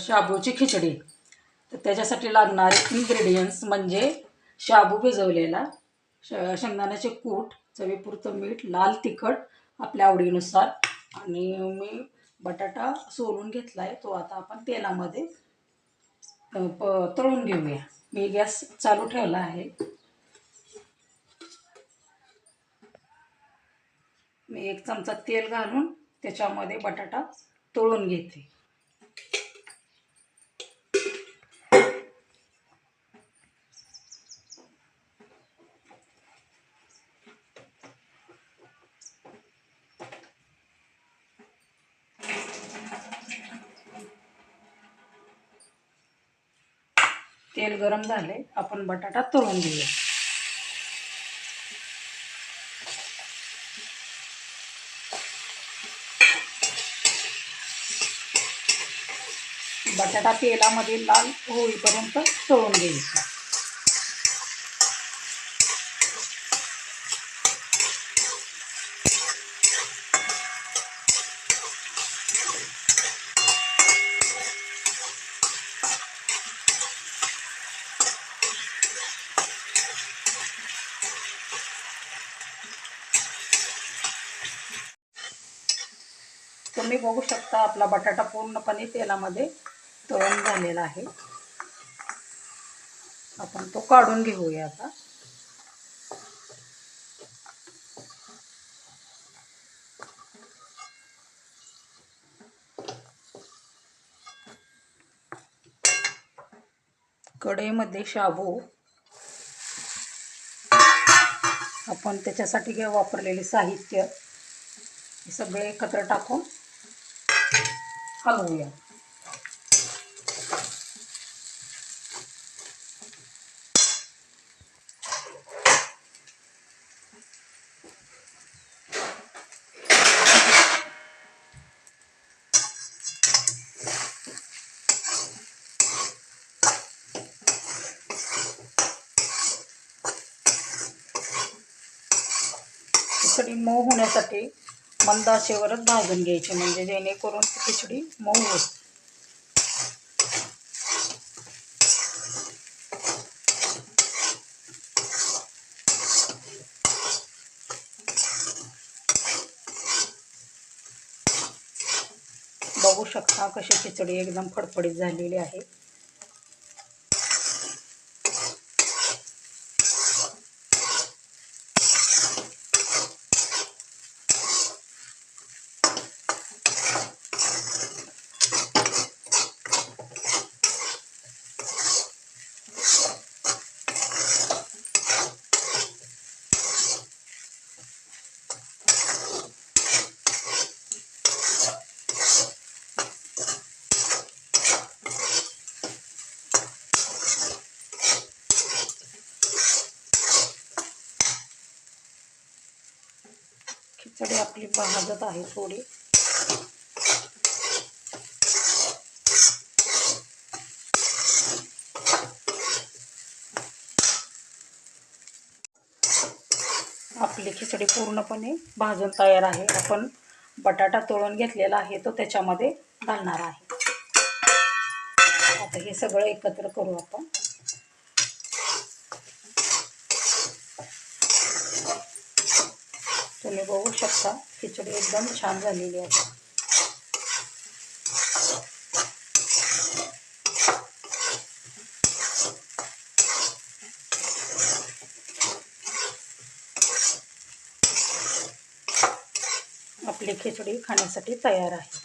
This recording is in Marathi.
शाबूची खिचडी. तर त्याच्यासाठी लागणारे इन्ग्रेडियंट्स म्हणजे शाबू भिजवलेला श शेंगदाण्याचे कूट चवीपुरतं मीठ लाल तिखट आपल्या आवडीनुसार. आणि मी बटाटा सोलून घेतला आहे तो आता आपण तेलामध्ये प तळून घेऊया. मी गॅस चालू ठेवला आहे. मी एक चमचा तेल घालून त्याच्यामध्ये बटाटा तळून घेते. तेल गरम झाले आपण बटाटा तळून घेऊया. बटाटा तेलामध्ये लाल होईपर्यंत तळून घ्यायचा. तुम्ही बघू शकता आपला बटाटा पूर्णपणे तेलामध्ये तळून झालेला आहे. आपण तो काढून घेऊया आता. कढईमध्ये शाबू. आपण त्याच्यासाठी वापरलेले साहित्य हे सगळे एकत्र टाकून हलवूया खिचडी मऊ होण्यासाठी मंद भाजून घ्यायची म्हणजे जेणेकरून खिचडी मऊ होते बघू शकता कशी खिचडी एकदम फडफडीत झालेली आहे. खिचडी आपली भाजत आहे थोडी. आपली खिचडी पूर्णपणे भाजून तयार आहे. आपण बटाटा तळून घेतलेला आहे तो त्याच्यामध्ये घालणार आहे. आता हे सगळं एकत्र करू आपण. तुम्ही बघू शकता. खिचडी एकदम छान झालेली आहे. आपली खिचडी खाण्यासाठी तयार आहे.